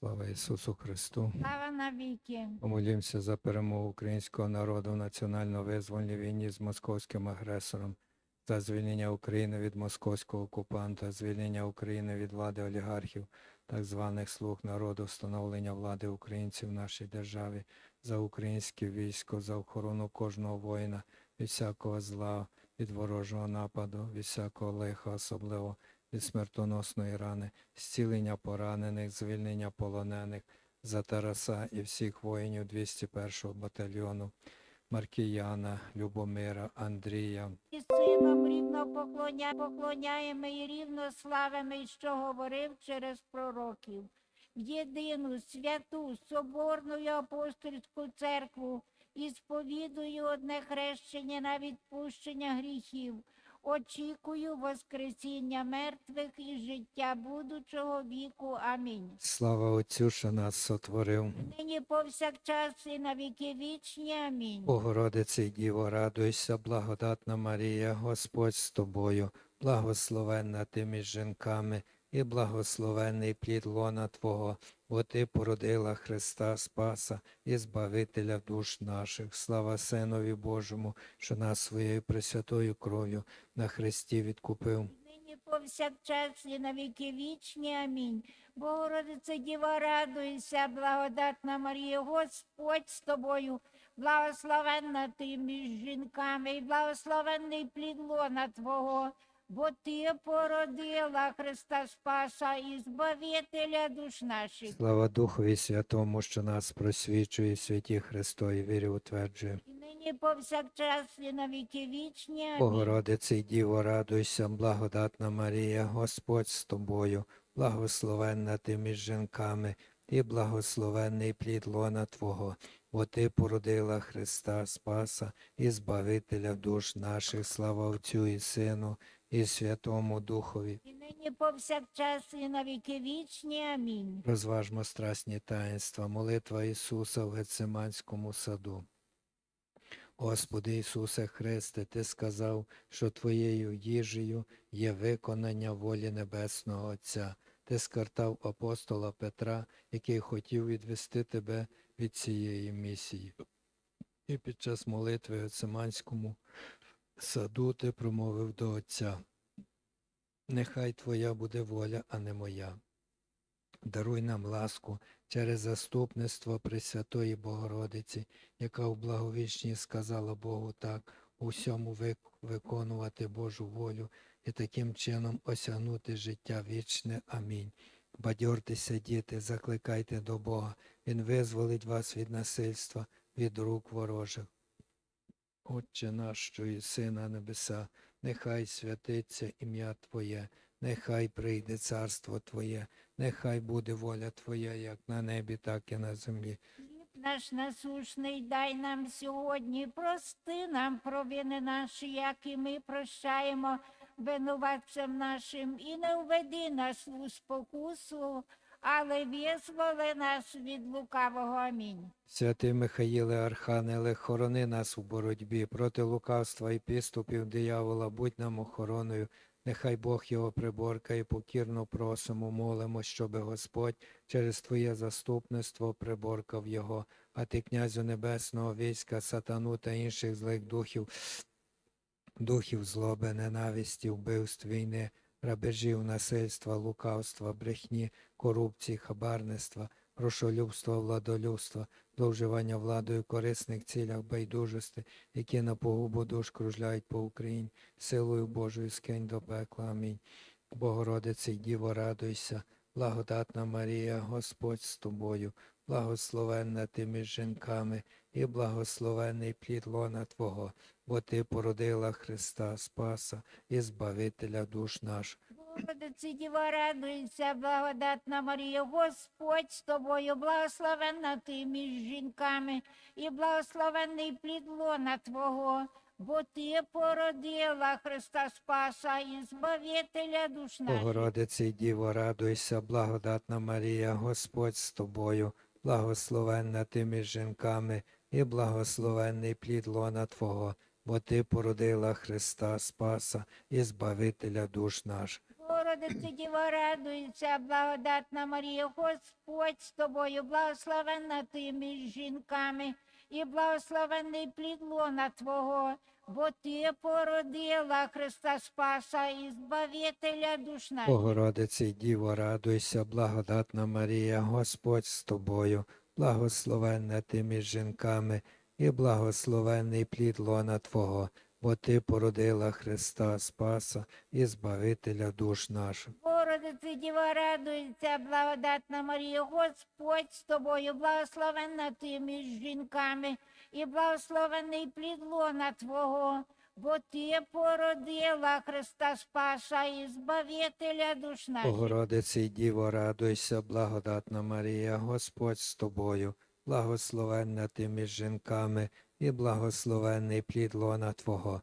Слава Ісусу Христу! Слава навіки. Помолімося за перемогу українського народу в національно-визвольній війні з московським агресором, за звільнення України від московського окупанта, звільнення України від влади олігархів, так званих слуг народу, встановлення влади українців в нашій державі, за українське військо, за охорону кожного воїна від всякого зла, від ворожого нападу, від всякого лиха, особливо від смертоносної рани, зцілення поранених, звільнення полонених, за Тараса і всіх воїнів 201-го батальйону, Маркіяна, Любомира, Андрія, І сином рівно поклоня, поклоняємо і рівно славимо, і що говорив через пророків. В єдину святу соборну і апостольську церкву і сповідую одне хрещення на відпущення гріхів. Очікую Воскресіння мертвих і життя будучого віку. Амінь. Слава Отцю, що нас сотворив. Нині повсякчас і на віки вічні. Амінь. Богородиці Діво, радуйся, благодатна Марія, Господь з тобою, благословенна ти між жінками, і благословенний плід лона Твого, бо Ти породила Христа Спаса і Збавителя душ наших. Слава Синові Божому, що нас своєю пресвятою кров'ю на Христі відкупив. Нині повсякчас і на віки вічні. Амінь. Богородице Діва, радуйся, благодатна Марія, Господь з тобою, благословенна ти між жінками, і благословенний плід лона Твого, бо ти породила Христа Спаса і Збавителя душ наших. Слава Духові Святому, що нас просвічує, святі Христові вірі утверджує. І нині повсякчас і на віки вічні. Амінь. Богородице Діво, радуйся, благодатна Марія, Господь з тобою, благословенна ти між жінками, і благословенний плід лона Твого, бо Ти породила Христа Спаса і Збавителя душ наших, слава Отцю і Сину, і Святому Духові. І нині повсякчас і на віки вічні. Амінь. Розважмо страсні таїнства, молитва Ісуса в Гециманському саду. Господи Ісусе Христе, Ти сказав, що Твоєю їжею є виконання волі Небесного Отця. Ти скартав апостола Петра, який хотів відвести тебе від цієї місії. І під час молитви Гециманському саду ти промовив до Отця. Нехай Твоя буде воля, а не моя. Даруй нам ласку через заступництво Пресвятої Богородиці, яка в благовічній сказала Богу так, у всьому вик- виконувати Божу волю і таким чином осягнути життя вічне. Амінь. Бадьортеся, діти, закликайте до Бога, Він визволить вас від насильства, від рук ворожих. Отче наш, що єси на небеса, нехай святиться ім'я Твоє, нехай прийде царство Твоє, нехай буде воля Твоя, як на небі, так і на землі. Наш насушний дай нам сьогодні, прости нам провини наші, як і ми прощаємо винуватцям нашим, і не введи нас у спокусу, але визволи нас від лукавого. Амінь. Святий Михаїле Архангеле, хорони нас у боротьбі проти лукавства і підступів диявола, будь нам охороною. Нехай Бог його приборка і покірно просимо, молимо, щоби Господь через Твоє заступництво приборкав його, а ти, князю небесного війська, сатану та інших злих духів, духів злоби, ненависті, вбивств, війни, грабежів, насильства, лукавства, брехні, корупції, хабарництва, грошолюбства, владолюбства, зловживання владою корисних цілях байдужості, які на погубу душ кружляють по Україні, силою Божою скинь до пекла. Амінь. Богородице Діво, радуйся, благодатна Марія, Господь з тобою, благословенна ти між жінками, і благословенний плід лона Твого, бо Ти породила Христа Спаса і Збавителя душ наших. Богородиці Діва, радуйся, благодатна Марія, Господь з тобою, благословенна ти між жінками, і благословенний плід лона Твого, бо ти породила Христа Спаса і Збавителя душ наших. Богородице й Діво, радуйся, благодатна Марія, Господь з тобою, благословенна ти між жінками, і благословенний плід лона Твого, бо Ти породила Христа Спаса і Збавителя душ наших. Богородиці Діва, радуйся, благодатна Марія, Господь з тобою, благословенна ти між жінками, і благословенний плід лона Твого, бо ти породила Христа Спаса і Збавителя душ наших. Богородице Діво, радуйся, благодатна Марія, Господь з тобою, благословенна ти між жінками, і благословенний плід лона Твого, бо ти породила Христа Спаса і Збавителя душ наших. Богородице Діва, радуйся, благодатна Марія, Господь з тобою, благословенна ти між жінками, і благословений плід лона Твого, бо ти породила Христа Спаса і Збавителя душ наших. Богородице Діво, радуйся, благодатна Марія, Господь з тобою, благословенна ти між жінками, і благословенний плід лона Твого,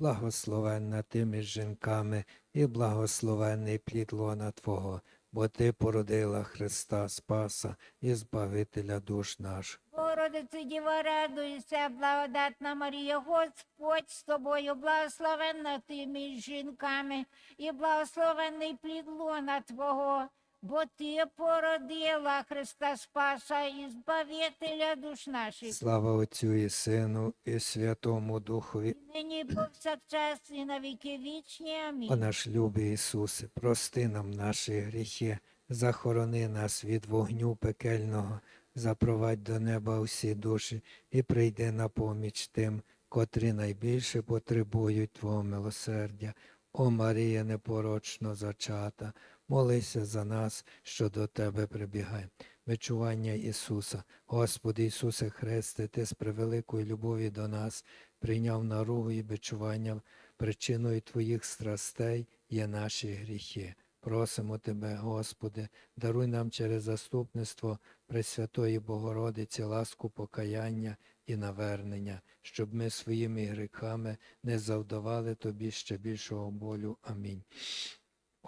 благословенна ти між жінками, і благословенний плід лона Твого, бо ти породила Христа Спаса і Збавителя душ наших. Богородице Діва, радуйся, благодатна Марія, Господь з тобою, благословенна ти між жінками, і благословенний плід лона Твого, бо ти породила Христа Спаса і Збавителя душ наших. Слава Отцю і Сину, і Святому Духові. Нині повсякчас і на віки вічні. О наш любий Ісусе, прости нам наші гріхи, захорони нас від вогню пекельного, запровадь до неба усі душі і прийди на поміч тим, котрі найбільше потребують Твого милосердя. О Марія непорочно зачата, молися за нас, що до Тебе прибігає. Вичування Ісуса, Господи Ісусе Христе, Ти з превеликої любові до нас прийняв наругу і бичування Причиною Твоїх страстей є наші гріхи. Просимо Тебе, Господи, даруй нам через заступництво Пресвятої Богородиці ласку покаяння і навернення, щоб ми своїми гріхами не завдавали Тобі ще більшого болю. Амінь.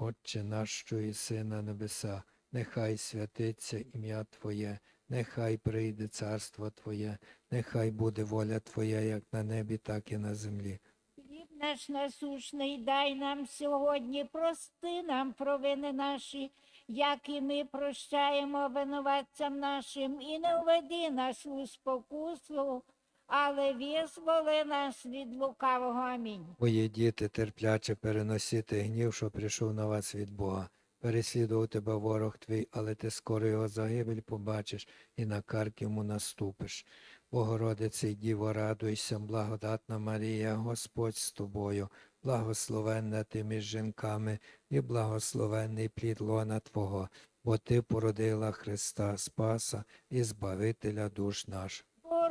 Отче наш, що єси на небеса, нехай святиться ім'я Твоє, нехай прийде царство Твоє, нехай буде воля Твоя як на небі, так і на землі. Хліб наш насущний дай нам сьогодні, прости нам провини наші, як і ми прощаємо винуватцям нашим, і не введи нас у спокусу, але визволи нас від лукавого. Амінь. Мої діти, терпляче переносити гнів, що прийшов на вас від Бога. Переслідував тебе ворог твій, але ти скоро його загибель побачиш і на карк йому наступиш. Богородице й Діво, радуйся, благодатна Марія, Господь з тобою, благословенна ти між жінками і благословенний плід лона Твого, бо ти породила Христа Спаса і Збавителя душ наших.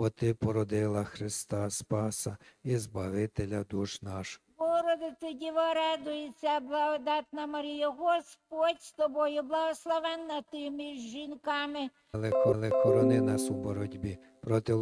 бо ти породила Христа Спаса і Збавителя душ наш. Богородице Діва, радується, благодатна Марія, Господь з тобою, благословенна ти між жінками, Але, хорони нас у боротьбі проти